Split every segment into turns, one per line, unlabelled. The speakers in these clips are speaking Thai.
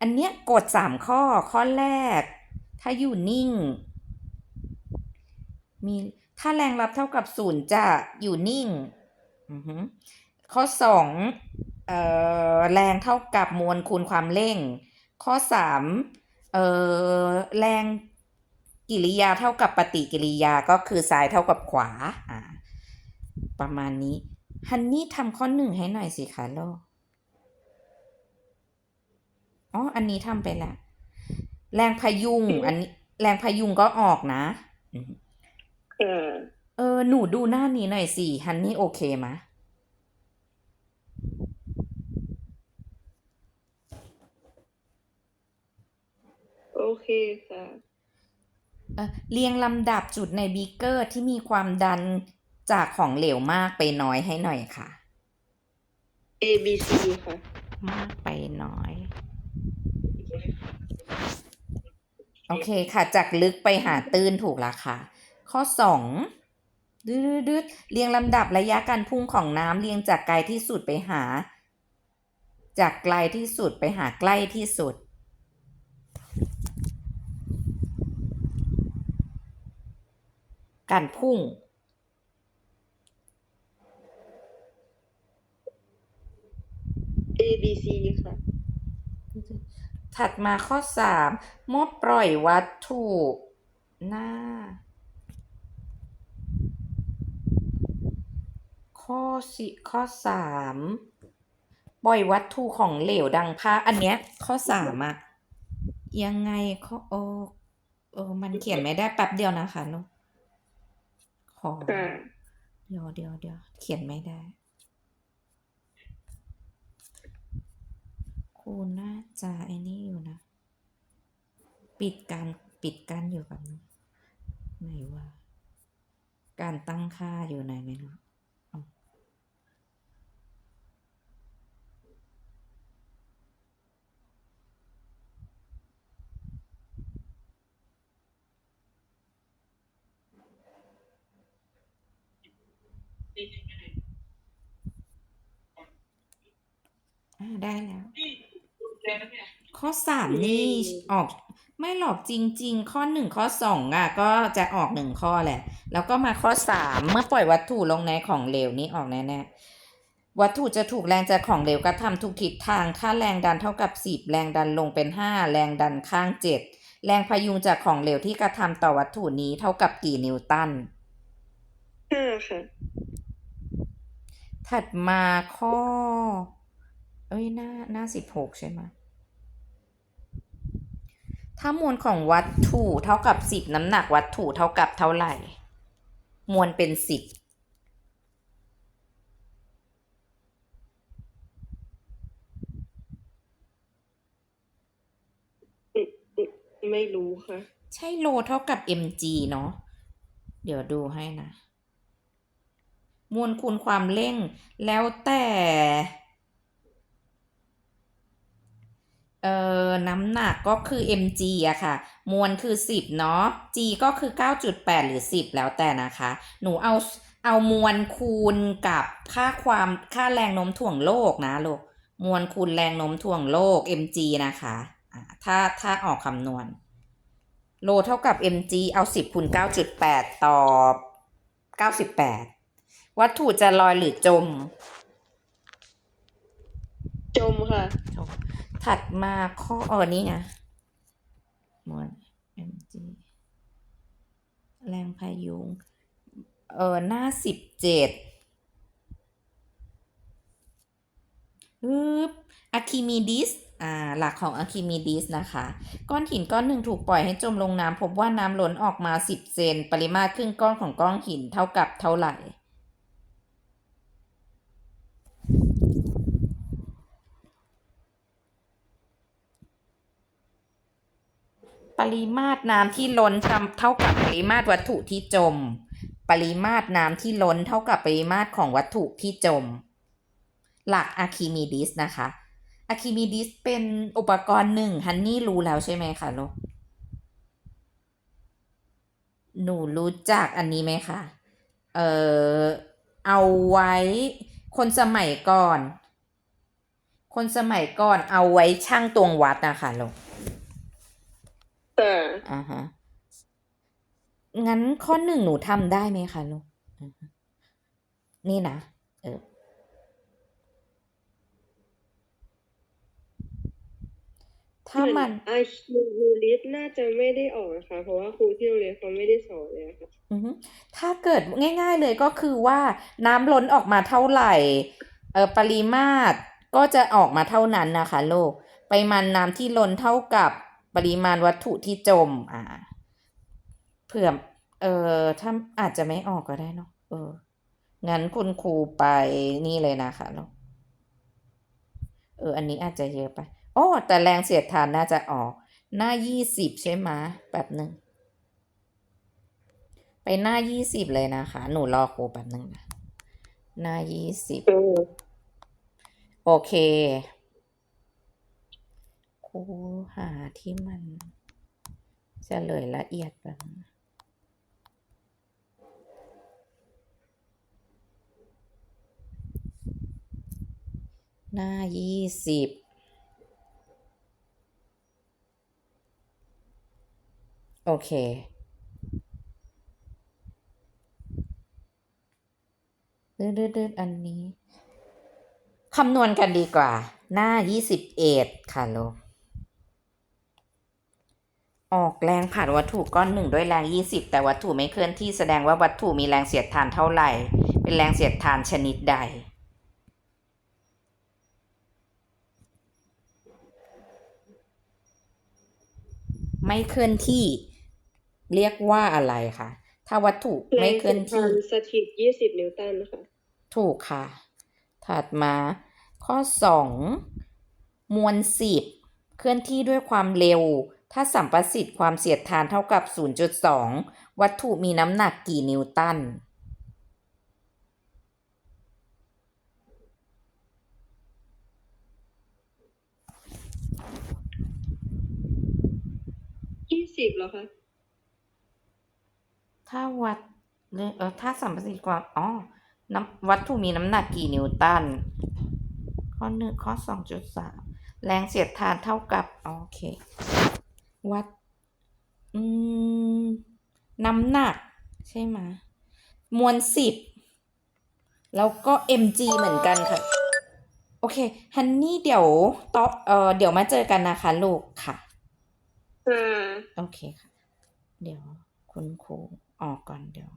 อันเนี้ยกดสามข้อ ข้อแรก ถ้าอยู่นิ่ง มีถ้าแรงรับเท่ากับศูนย์จะอยู่นิ่ง ข้อสองเออแรงเท่ากับมวลคูณความเร่ง ข้อสามเออแรงกิริยาเท่ากับปฏิกิริยาก็คือซ้ายเท่ากับขวาอ่าประมาณนี้ ฮันนี่ทำข้อหนึ่งให้หน่อยสิคะโลก อ๋อ อันนี้ทำไปแล้ว แรงพยุง อันนี้ แรงพยุงก็ออกนะ อืม
อืม
เออ หนูดูหน้านี้หน่อยสิฮันนี่โอเคมะ
โอเคค่ะ
เออเรียงลำดับจุดในบีเกอร์ที่มีความดันจากของเหลวมากไปน้อยให้หน่อยค่ะ
A B C ค่ะ
มากไปน้อย โอเคค่ะ จากลึกไปหาตื้นถูกแล้วค่ะ ข้อสองดืดดดเรียงลำดับระยะการพุ่งของน้ำเรียงจากไกลที่สุดไปหา จากไกลที่สุดไปหาใกล้ที่สุด การพุ่ง
A B C ค่ะ
ถัดมาข้อสามเมื่อปล่อยวัตถุหน้า ข้อสิข้อสามปล่อยวัตถุของเหลวดังผ้าอันเนี้ย ข้อสามอะยังไงข้อโอเออมันเขียนไม่ได้แป๊บเดียวนะคะนุกขอ
ค่ะ
เดี๋ยวเดี๋ยวเดี๋ยวเขียนไม่ได้ ครูน่าจะไอ้นี่อยู่นะ ปิดการปิดการอยู่กับนึงไหนว่า การตั้งค่าอยู่ไหนไม่รู้เอาอ่าได้แล้ว ข้อสามนี่ออกไม่หรอกจริง ๆ ข้อหนึ่งข้อสองอะ ก็จะออกหนึ่งข้อแหละ แล้วก็มาข้อสามเมื่อปล่อยวัตถุลงในของเหลวนี้ออกแน่ๆวัตถุจะถูกแรงจากของเหลวกระทำทุกทิศทางค่าแรงดันเท่ากับสิบแรงดันลงเป็นห้าแรงดันข้างเจ็ดแรงพยุงจากของเหลวที่กระทำต่อวัตถุนี้เท่ากับกี่นิวตัน
ห้าค่ะ
ถัดมาข้อเอ้ยหน้าหน้าสิบหกใช่ไหมถ้ามวลของวัตถุเท่ากับสิบน้ำหนักวัตถุเท่ากับเท่าไหร่ มวลเป็นสิบ
ไม่รู้ค่ะ
ใช่โลเท่ากับ mg เนาะเดี๋ยวดูให้นะ มวลคูณความเร่งแล้วแต่ เอ่อน้ำหนักก็คือ mg อะค่ะ มวลคือ 10 เนาะ g ก็คือ 9.8 หรือ 10 แล้วแต่นะคะ หนูเอาเอามวลคูณกับค่าความค่าแรงโน้มถ่วงโลกนะลูก มวลคูณแรงโน้มถ่วงโลก mg นะคะอ่าถ้าถ้าออกคำนวณ โลเท่ากับ mg เอา 10คูณ9.8ต่อ98 วัตถุจะลอยหรือจม
จมค่ะ
ถัดมาข้อเออนี่ไงมวล mg แรงพายุงเออหน้าสิบเจ็ดฮึบอะคิมิดิสอ่าหลักของอะคิมิดิสนะคะ ก้อนหินก้อนหนึ่งถูกปล่อยให้จมลงน้ำพบว่าน้ำล้นออกมา 10 เซน ปริมาตรครึ่งก้อนของก้อนหินเท่ากับเท่าไหร่ ปริมาตรน้ำที่ล้นทำเท่ากับปริมาตรวัตถุที่จม ปริมาตรน้ำที่ล้นเท่ากับปริมาตรของวัตถุที่จม หลักอะคิมิดิสนะคะอะคิมิดิสเป็นอุปกรณ์หนึ่งฮันนี่รู้แล้วใช่ไหมคะลูกหนูรู้จักอันนี้ไหมคะ เอ่อเอาไว้คนสมัยก่อน คนสมัยก่อนเอาไว้ช่างตวงวัดนะคะลูก
ค่ะ
อ่าฮะ งั้นข้อหนึ่งหนูทำได้ไหมคะลูกอือฮึนี่นะ เออ ถ้ามัน
อาคิวยูริสน่าจะไม่ได้ออกนะคะเพราะว่าครูที่โรงเรียนเขาไม่ได้สอนเลยอะค่ะ
อือฮึถ้าเกิดง่ายๆเลยก็คือว่าน้ำล้นออกมาเท่าไหร่เออปริมาตรก็จะออกมาเท่านั้นนะคะลูกปริมาณน้ำที่ล้นเท่ากับ ปริมาณวัตถุที่จม อ่าเผื่อเออถ้าอาจจะไม่ออกก็ได้เนาะเออ งั้นคุณครูไปนี่เลยนะคะลูกเออ อันนี้อาจจะเยอะไปโอ้แต่แรงเสียดทานน่าจะออก หน้ายี่สิบใช่ไหมะแบบหนึ่งไปหน้ายี่สิบเลยนะคะ หนูรอครูแป๊บหนึ่งนะ หน้ายี่สิบ
เออ
โอเค คูหาที่มันเลยละเอียดแบบนึงหน้ายี่สิบโอเคดืดๆๆอันนี้ คำนวณกันดีกว่า หน้า21ค่ะลูก ออกแรงผ่านวัตถุก้อนหนึ่งด้วยแรง 20 แต่วัตถุไม่เคลื่อนที่แสดงว่าวัตถุมีแรงเสียดทานเท่าไหร่ เป็นแรงเสียดทานชนิดใด ไม่เคลื่อนที่เรียกว่าอะไรคะถ้าวัตถุ
แร
ไม่
ง
เคลื่อน
เสียด
ที่
ทานสถิตยี่สิบนิวตันนะคะ
ถูกค่ะ ถัดมา ข้อสองมวลสิบเคลื่อนที่ด้วยความเร็ว ถ้าสัมประสิทธิ์ความเสียดทานเท่ากับ 0.2 วัตถุมีน้ำหนักกี่นิวตัน
ยี่สิบเหรอคะ
ถ้าวัดเออถ้าสัมประสิทธิ์ความ อ๋อน้ำวัตถุมีน้ำหนักกี่นิวตัน ข้อหนึ่งข้อสองจุดสามแรงเสียดทานเท่ากับ โอเค วัด อืม น้ำหนัก ใช่ไหมะมวลสิบ แล้วก็ mg เหมือนกันค่ะ โอเค ฮันนี่เดี๋ยวต่อเออเดี๋ยวมาเจอกันนะคะลูกค่ะ
อ่า
โอเคค่ะ เดี๋ยวคุณครูออกก่อนเดี๋ยว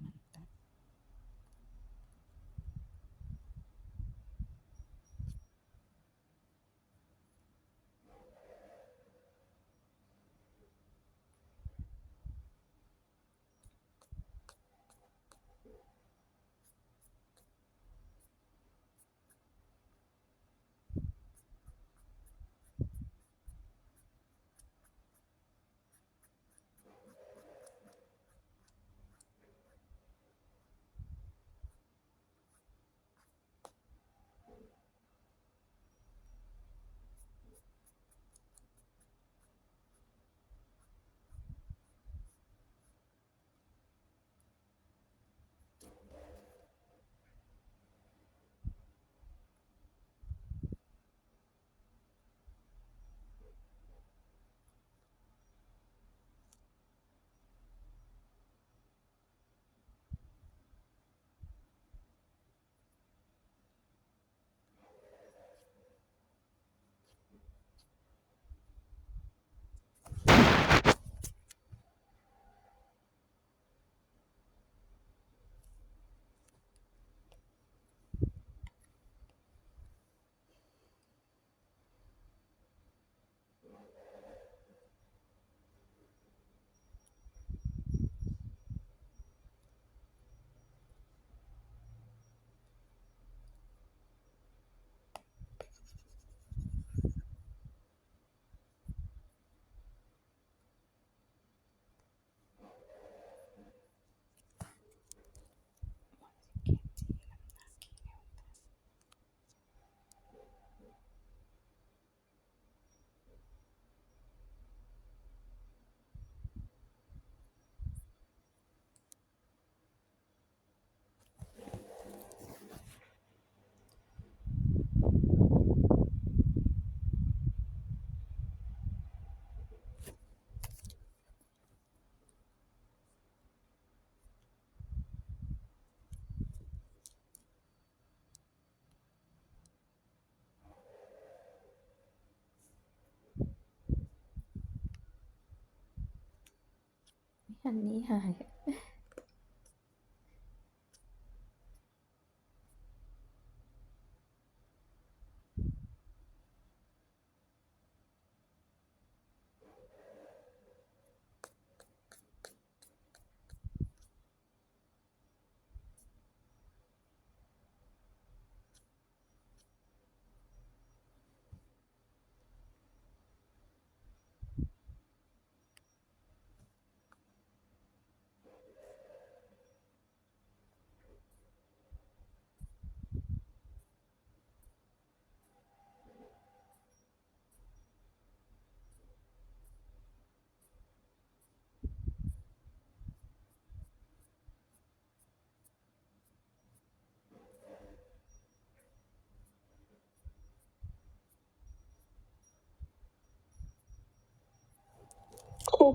มัน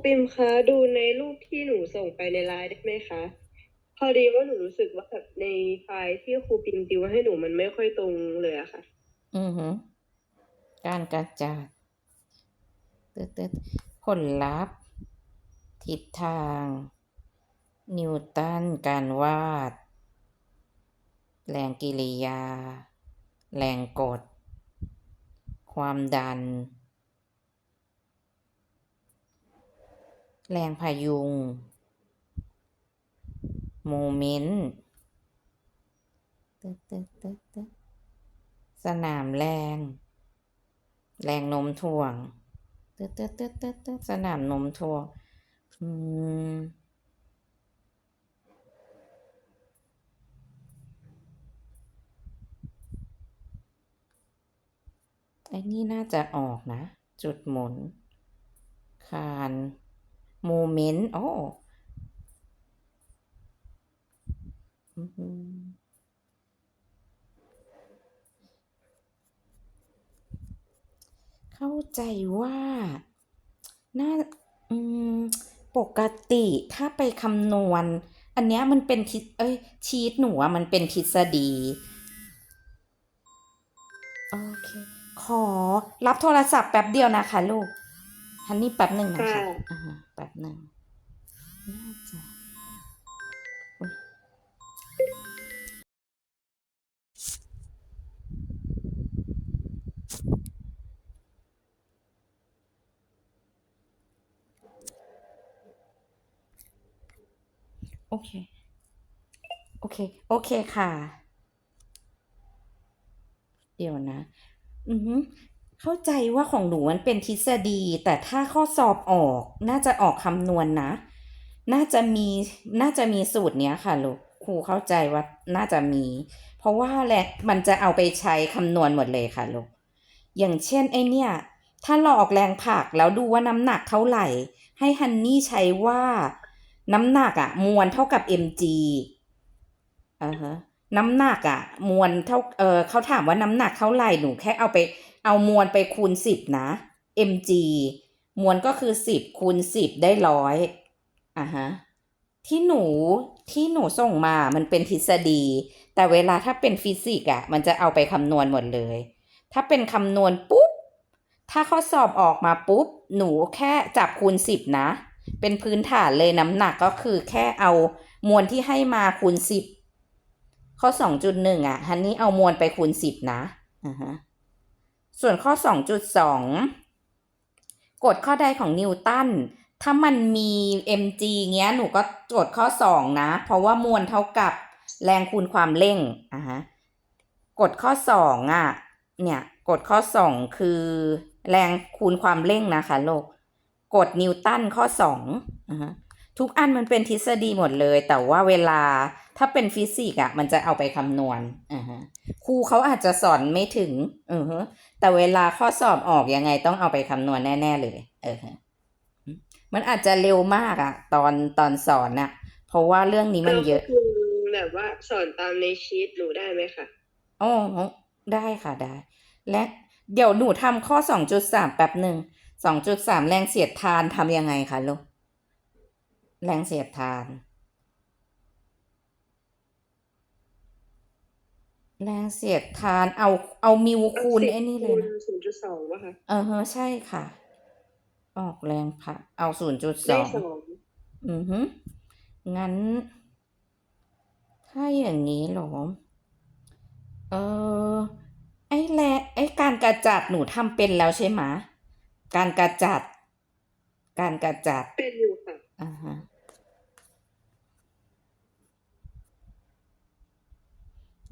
ปิมคะดูในรูปที่หนูส่งไปในไลน์ได้ไหมคะ พอดีว่าหนูรู้สึกว่าแบบในไฟล์ที่ครูปิมติวให้หนูมันไม่ค่อยตรงเลยอะค่ะ
อือหือการกระจาดตึ๊ดตึ๊ดผลลัพธ์ ทิศทาง นิวตัน การวาด แรงกิริยา แรงกด ความดัน แรงพายุง โมเมนต์ตึ๊ดตึ๊ดตึ๊ดตึ๊ดสนามแรง แรงโน้มถ่วงตึ๊ดตึ๊ดตึ๊ดตึ๊ดตึ๊ดสนามโน้มถ่วงอืมไอ้นี่น่าจะออกนะ จุดหมุน คาน โมเมนต์โอ้อื้อหือเข้าใจว่าน่าอืมปกติถ้าไปคำนวณ อันเนี้ยมันเป็นทฤเอ้ยชีตหนูอะมันเป็นทฤษฎีโอเค ขอรับโทรศัพท์แป๊บเดียวนะคะลูก ฮันนี่แป๊บหนึ่งนะคะ
ค่ะ
อ่าฮะแป๊บหนึ่งน่าจะอุ๊ยโอเค โอเค โอเคค่ะ เดี๋ยวนะ อือฮึ เข้าใจว่าของหนูมันเป็นทฤษฎี แต่ถ้าข้อสอบออก น่าจะออกคำนวณนะ น่าจะมีน่าจะมีสูตรเนี้ยค่ะลูกครูเข้าใจว่าน่าจะมี เพราะว่าแหละมันจะเอาไปใช้คำนวณหมดเลยค่ะลูกอย่างเช่นไอเนี่ย ถ้าเราออกแรงผลักแล้วดูว่าน้ำหนักเท่าไหร่ ให้ฮันนี่ใช้ว่าน้ำหนักอะมวลเท่ากับ mg อ่าฮะน้ำหนักอะมวลเท่าเออเขาถามว่าน้ำหนักเท่าไหร่หนูแค่เอาไป เอามวลไปคูณสิบนะ mg มวลก็คือสิบคูณสิบได้ร้อยอ่าฮะที่หนูที่หนูส่งมามันเป็นทฤษฎี แต่เวลาถ้าเป็นฟิสิกส์อะ มันจะเอาไปคำนวณหมดเลย ถ้าเป็นคำนวณปุ๊บ ถ้าข้อสอบออกมาปุ๊บ หนูแค่จับคูณสิบนะ เป็นพื้นฐานเลยน้ำหนักก็คือแค่เอามวลที่ให้มาคูณสิบข้อสองจุดหนึ่งอะฮันนี่เอามวลไปคูณสิบนะอ่าฮะ ส่วนข้อสองจุดสองกฎข้อใดของนิวตัน ถ้ามันมี mg เงี้ย หนูก็โจทย์ข้อสองนะ เพราะว่ามวลเท่ากับแรงคูณความเร่งอ่าฮะกฎข้อสองอะ เนี่ย กฎข้อสองคือแรงคูณความเร่งนะคะโลก กฎนิวตันข้อสองอ่าฮะ ทุกอันมันเป็นทฤษฎีหมดเลย แต่ว่าเวลาถ้าเป็นฟิสิกส์อะ มันจะเอาไปคำนวณอ่าฮะครูเขาอาจจะสอนไม่ถึงอือฮะแต่เวลาข้อสอบออกยังไงต้องเอาไปคำนวณแน่ ๆ เลยเออฮะมันอาจจะเร็วมากอะตอนตอนสอนน่ะ เพราะว่าเรื่องนี้มันเยอะ
แล้วคุณแบบว่าสอนตามในชีตหนูได้ไหมคะ
อ๋อได้ค่ะได้ และเดี๋ยวหนูทำข้อสองจุดสามแป๊บหนึ่งสองจุดสามแรงเสียดทานทำยังไงคะลูก แรงเสียดทาน แรงเสียดทานเอาเอามิวคูณไอ้นี่เลยนะ
ศูนย์จุดสองป่ะคะ
เออฮะใช่ค่ะ ออกแรงผลักเอาศูนย์จุดส
ได้
อง
สอง
อือฮึงั้น ถ้าอย่างนี้เหรอเออไอ้แลไอ้การกระจัดหนูทำเป็นแล้วใช่ไหมะการกระจัด การกระจัด
เป็นอยู่ค่ะ
อ่าฮะ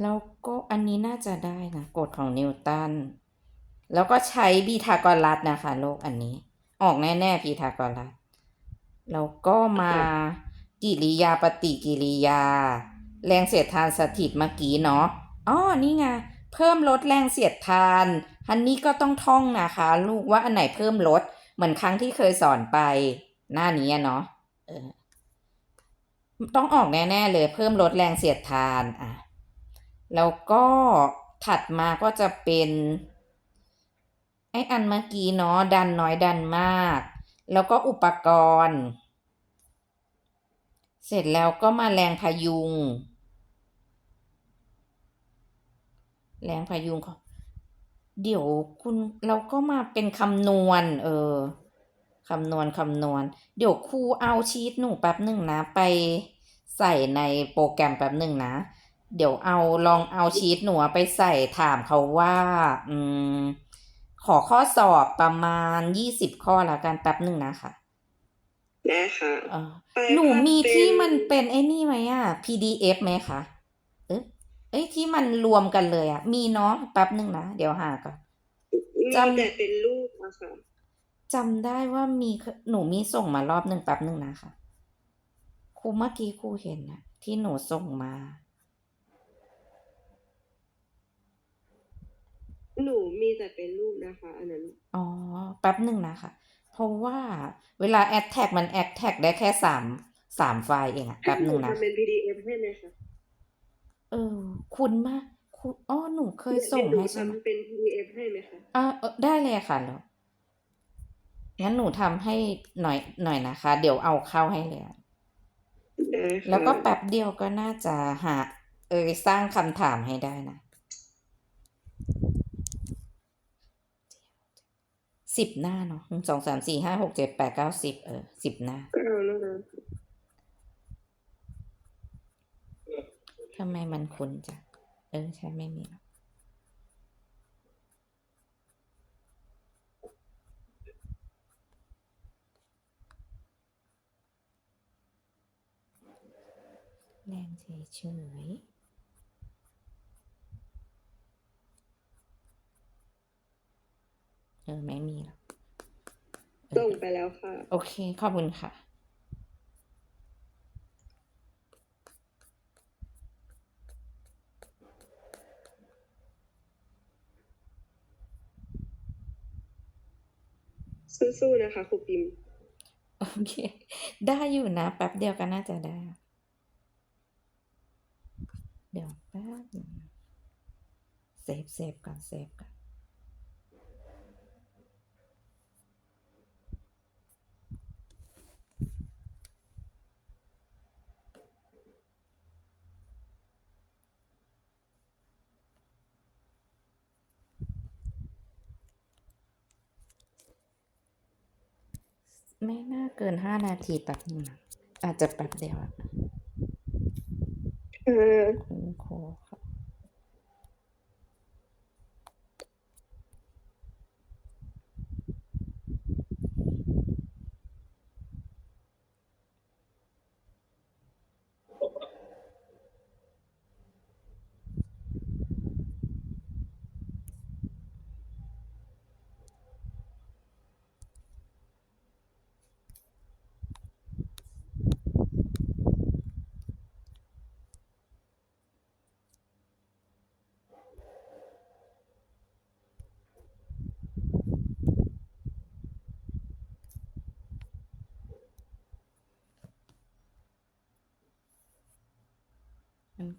แล้วก็อันนี้น่าจะได้นะกฎของนิวตัน แล้วก็ใช้บีทากรัสนะคะโลกอันนี้ ออกแน่ๆพีทากรัส แล้วก็มากิริยาปฏิกิริยา แรงเสียดทานสถิตเมื่อกี้เนาะอ๋อนี่ไงเพิ่มลดแรงเสียดทานอันนี้ก็ต้องท่องนะคะ ลูกว่าอันไหนเพิ่มลด เหมือนครั้งที่เคยสอนไป หน้านี้อะเนาะเออต้องออกแน่ ๆ เลยเพิ่มลดแรงเสียดทานอะ แล้วก็ถัดมาก็จะเป็น ไออันเมื่อกี้เนาะดันน้อยดันมาก แล้วก็อุปกรณ์ เสร็จแล้วก็มาแรงพยุง แรงพยุงของเดี๋ยวคุณเราก็มาเป็นคำนวณ เออคำนวณคำนวณ เดี๋ยวครูเอาชีตหนูแป๊บหนึ่งนะ ไปใส่ในโปรแกรมแป๊บหนึ่งนะ เดี๋ยวเอาลองเอาชีตหนูไปใส่ถามเขาว่า อืม ขอข้อสอบประมาณยี่สิบข้อแล้วกันแป๊บหนึ่งนะคะ
ได้ค่ะ
เออ
ไป
หนูมี
ค่ะ
ที่
เป็น
มันเป็นไอ้นี่ไหมอะ PDF ไหมคะเอ๊ะเอ้ยที่มันรวมกันเลยอะมีเนาะแป๊บหนึ่งนะ เดี๋ยวหาก่อน
มี
จำ
แต่เป็นรูปอะค่ะ
จำได้ว่ามีเคหนูมีส่งมารอบหนึ่งแป๊บหนึ่งนะคะครูเมื่อกี้ครูเห็นนะที่หนูส่งมา
หนูมีแต่เป็นรูปนะคะ อันนั้น
อ๋อ แป๊บหนึ่งนะคะ เพราะว่าเวลาแอดแท็กมันแอดแท็กได้แค่สามสามไฟล์เองอะแป๊บหนึ่งนะ
ทำเป็น PDF ให้ไหมคะ
เออ คุณมากคุณอ๋อหนูเคยส่ง
ดี๋ว
ให้ใช่ไหม
ทำเป็น PDF ให้ไหมคะ
อ่าเออได้เลยค่ะแล้วงั้นหนูทำให้หน่อยหน่อยนะคะ เดี๋ยวเอาเข้าให้เลยอะ
ได้ค่ะ
แล้วก็แป๊บเดียวก็น่าจะหา เออสร้างคำถามให้ได้นะ สิบหน้าเนาะหนึ่งสองสามสี่ห้าหกเจ็ดแปดเก้าสิบเออสิบหน้า
ก็เอาแล้วนะ
ทำไมมันคุ้นจังเออ ใช่ไม่มีหรอกแรงเฉยๆ ออไม่มีหรอกเอ
ส่
อง
ไปแล้วค่ะ
โอเค ขอบคุณค่ะ
สู้ๆนะคะครูปิม
โอเค ได้อยู่นะ แป๊บเดียวก็น่าจะได้ เดี๋ยวแป๊บหนึ่งเซฟเซฟก่อนเซฟก่อน ไม่น่าเกินห้านาทีแป๊บนึงนะอาจจะแป๊บเดียวอะ
เออ
คุณค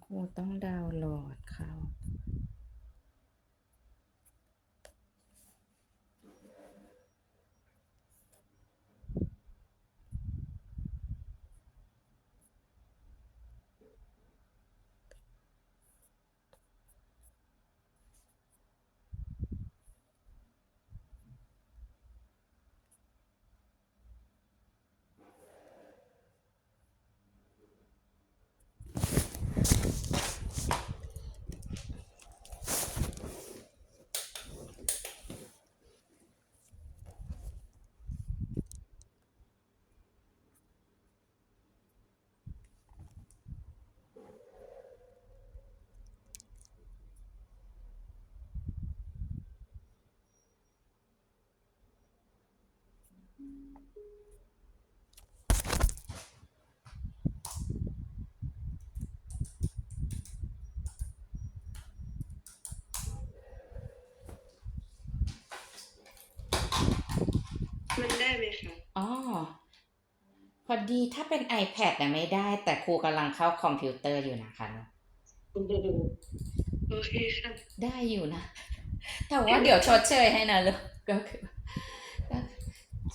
ครูต้องดาวน์โหลดเขา อดีถ้าเป็น iPad น่ะไม่ได้ แต่ครูกำลังเข้าคอมพิวเตอร์อยู่นะคะเนอะ
โอเคค่ะ
ได้อยู่นะ แต่ว่าเดี๋ยวชดเชยให้นะลูกก็คือก็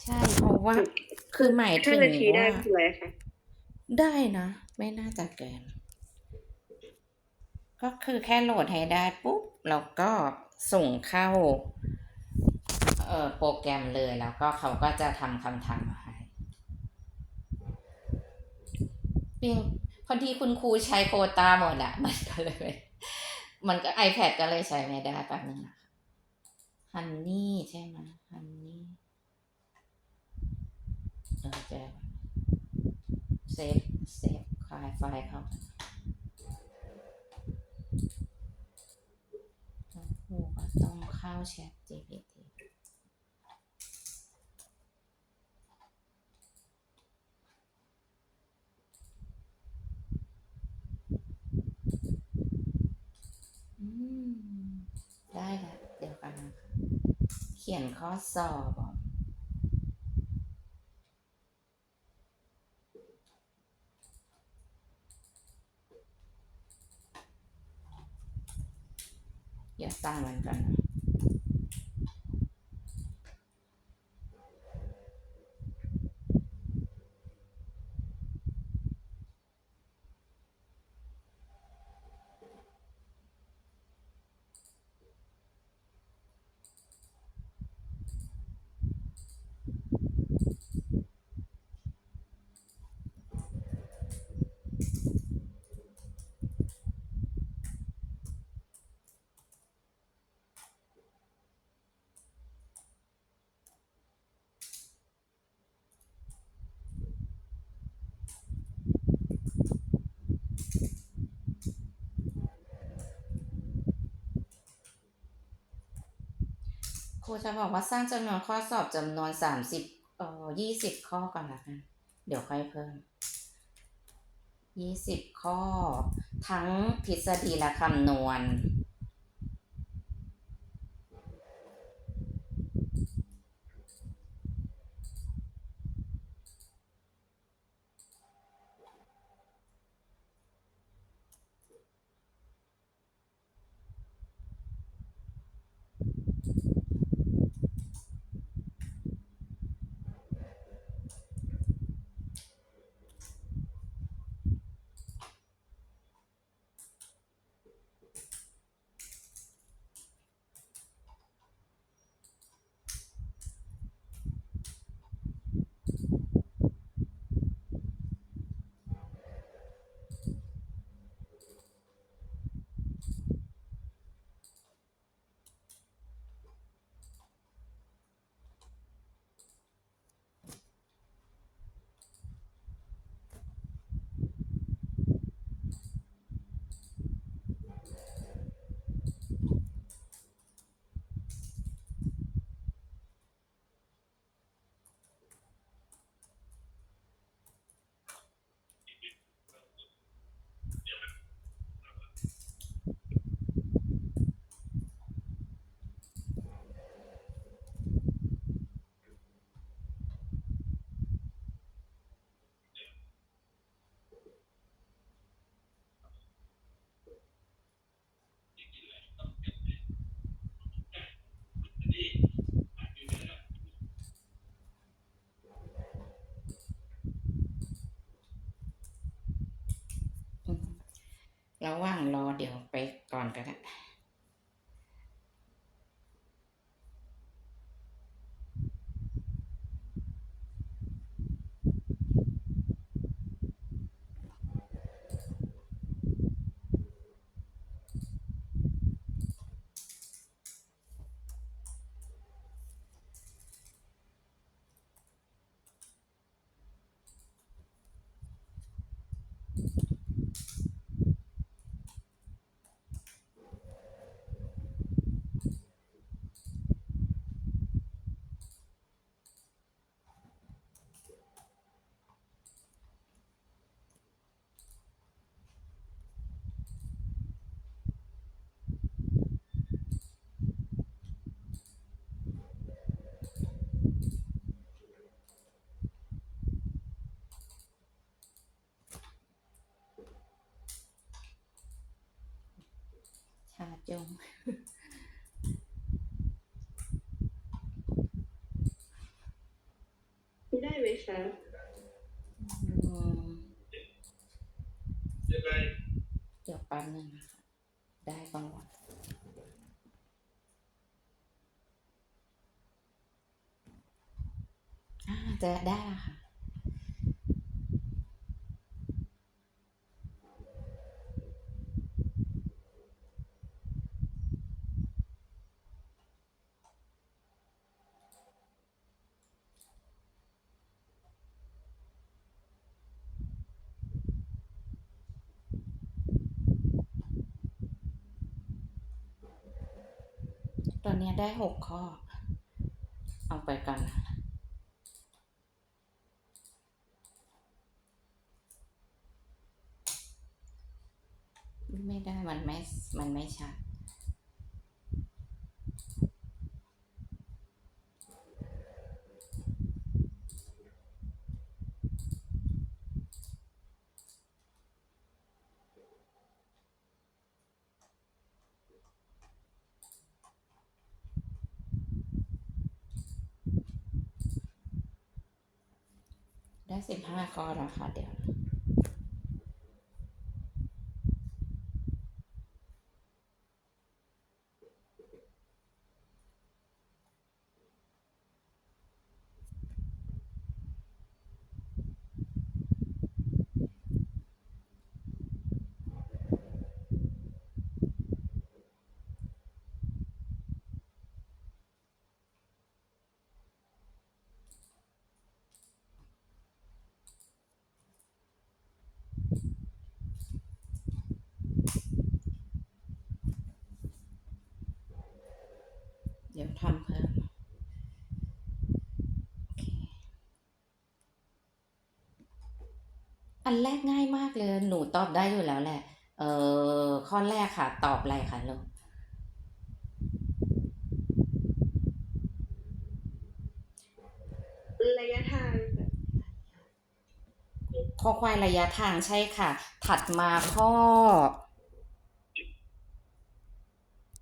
ใช่เพราะว่าคือหมายถึ
ห้างนาทีได้
ว่า
คืออะไรคะ
ได้นะ ไม่น่าจะเกิน ก็คือแค่โหลดให้ได้ปุ๊บแล้วก็ส่งเข้า เอ่อโปรแกรมเลยแล้วก็เขาก็จะทำคำถาม มาให้เพียงพอดีคุณครูใช้โคตาหมดอะมันก็เลย มันก็ iPad ก็เลยใช้ไม่ได้แป๊บนึงนะคะฮันนี่ใช่ไหมฮันนี่เออจอเซฟเซฟไฟล์ไฟเขาแล้วครูก็ต้องเข้าแชท GPT อืม ได้ละเดี๋ยวกันนะคะเขียนข้อสอบอะอย่าตั้งมันกันนะ ครูจะบอกว่าสร้างจำนวนข้อสอบจำนวนสามสิบเอ่อยี่สิบข้อก่อนละกันเดี๋ยวค่อยเพิ่มยี่สิบข้อ ทั้งทฤษฎีและคำนวณ เราว่างรอเดี๋ยวไปก่อนก็ได้
ไหมคะ
อืมเดี๋ยวแป๊บนึงนะคะได้ก่อนวะอ่าจะได้ละค่ะ อนนี้ได้หกข้อ เอาไปกันนไม่ได้มันไม่ มันไม่ชัด ได้ เดี๋ยวเดี๋ยวทำเพิ่มโอเคอันแรกง่ายมากเลย หนูตอบได้อยู่แล้วแหละ เออข้อแรกค่ะ ตอบอะไรคะลูก
ระยะทางค่ะ
ข้อควายระยะทางใช่ค่ะ ถัดมาข้อ